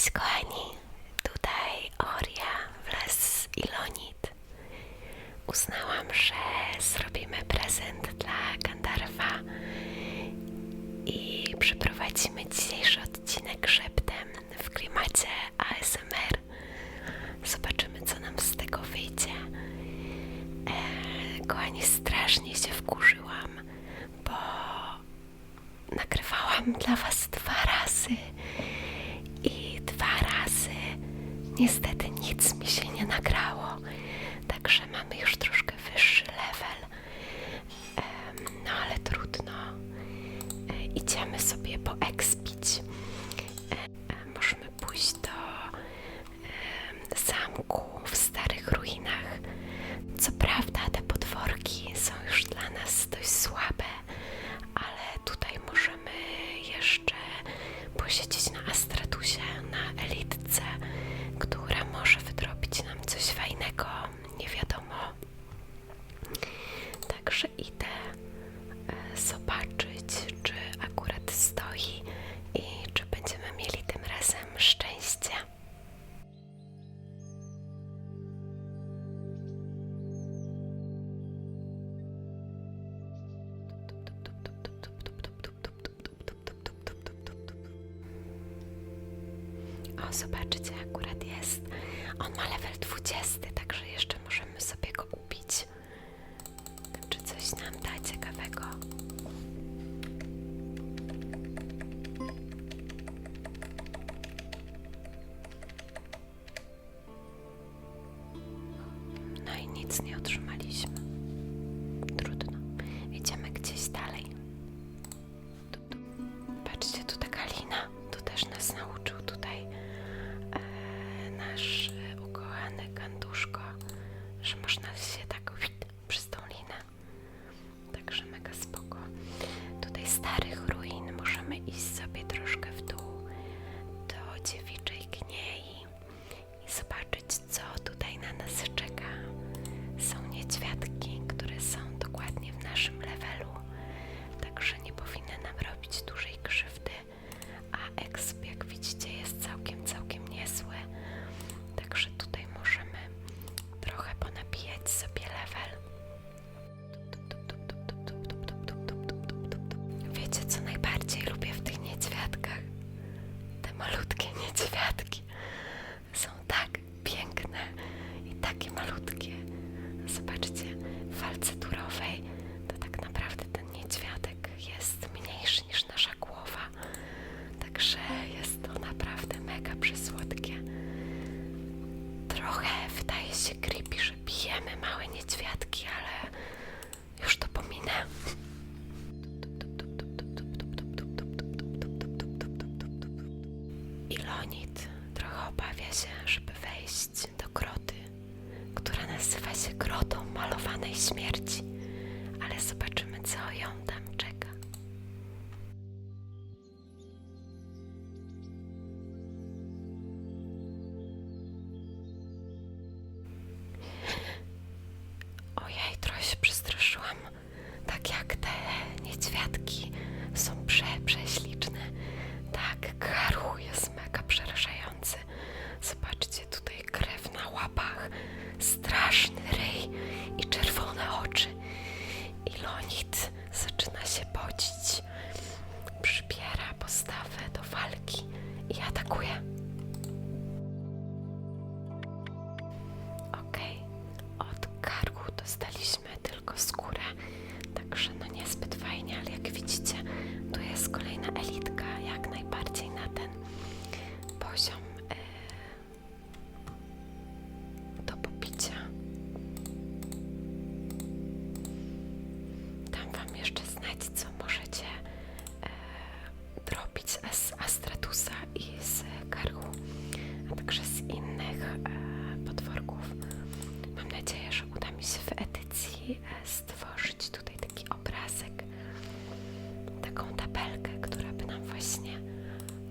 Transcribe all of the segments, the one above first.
Cześć kochani, tutaj Oria wraz z Ilonit. Uznałam, że zrobimy prezent dla Gandarfa i przeprowadzimy dzisiejszy odcinek szeptem w klimacie ASMR. Zobaczymy, co nam z tego wyjdzie. E, kochani, strasznie się wkurzyłam, bo nagrywałam dla Was fiesta. 20, także jeszcze możemy sobie Elizabeth I Lonit trochę obawia się, żeby wejść do groty, która nazywa się grotą malowanej śmierci. Wam jeszcze znać, co możecie e, robić z Astratusa i z Karhu, a także z innych e, potworków. Mam nadzieję, że uda mi się w edycji e, stworzyć tutaj taki obrazek, taką tabelkę, która by nam właśnie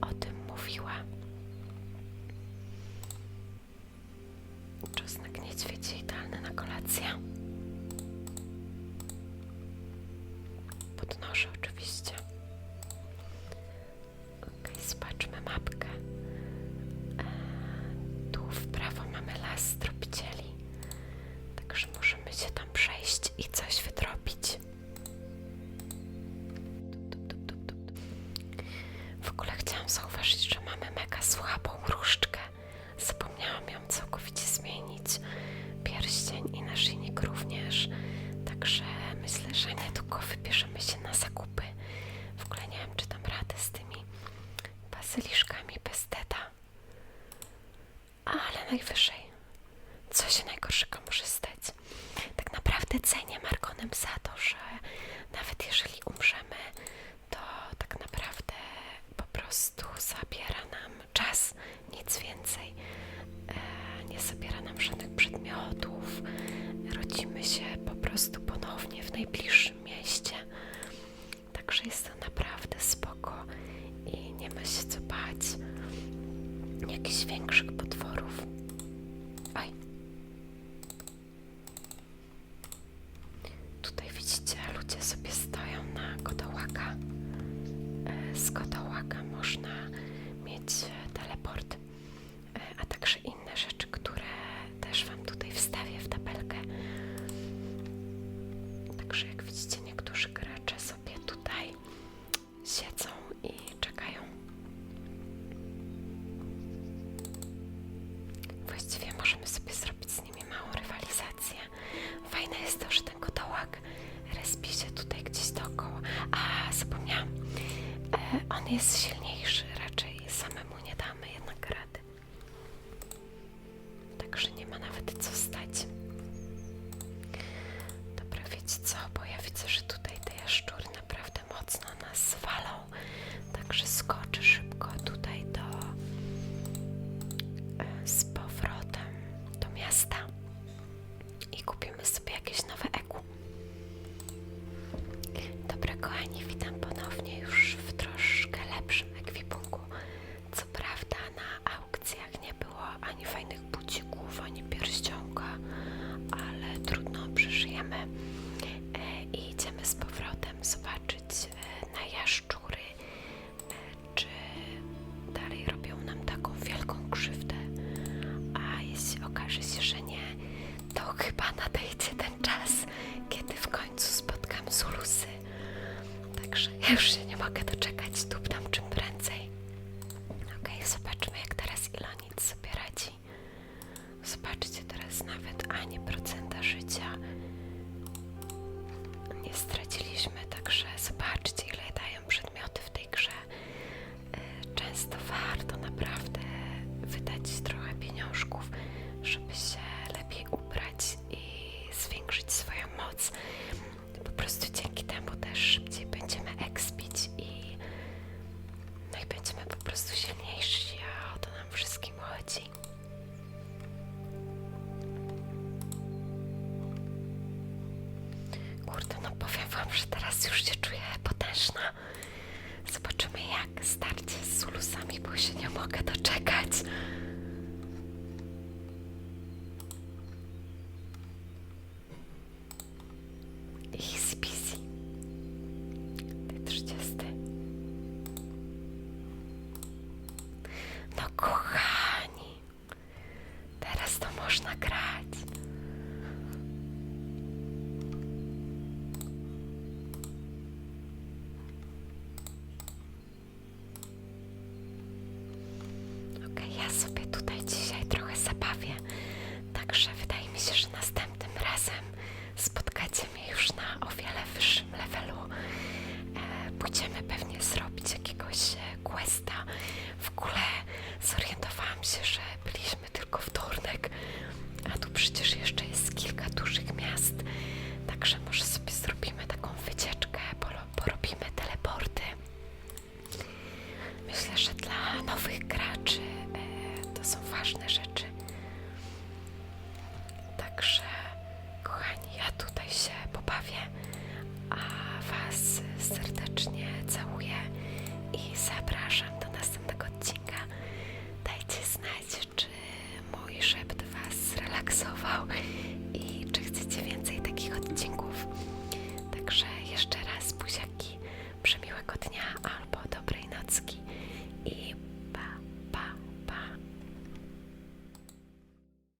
o tym mówiła. Czosnek niedźwiedzi idealny na kolację. podnoszę oczywiście. Ok, zobaczmy mapkę. E, tu w prawo mamy las się co bać jakichś większych potworów. Oj. Tutaj widzicie, ludzie sobie stoją na kodołaka. E, z kodołaka można mieć e, teleport, e, a także inne jest silniejszy, raczej samemu nie damy jednak rady. Także nie ma nawet co stać. Dobra, wiecie co, bo ja widzę, że tutaj te jaszczury naprawdę mocno nas walą, także skoro się nie mogę doczekać. No kochani, teraz to można grać.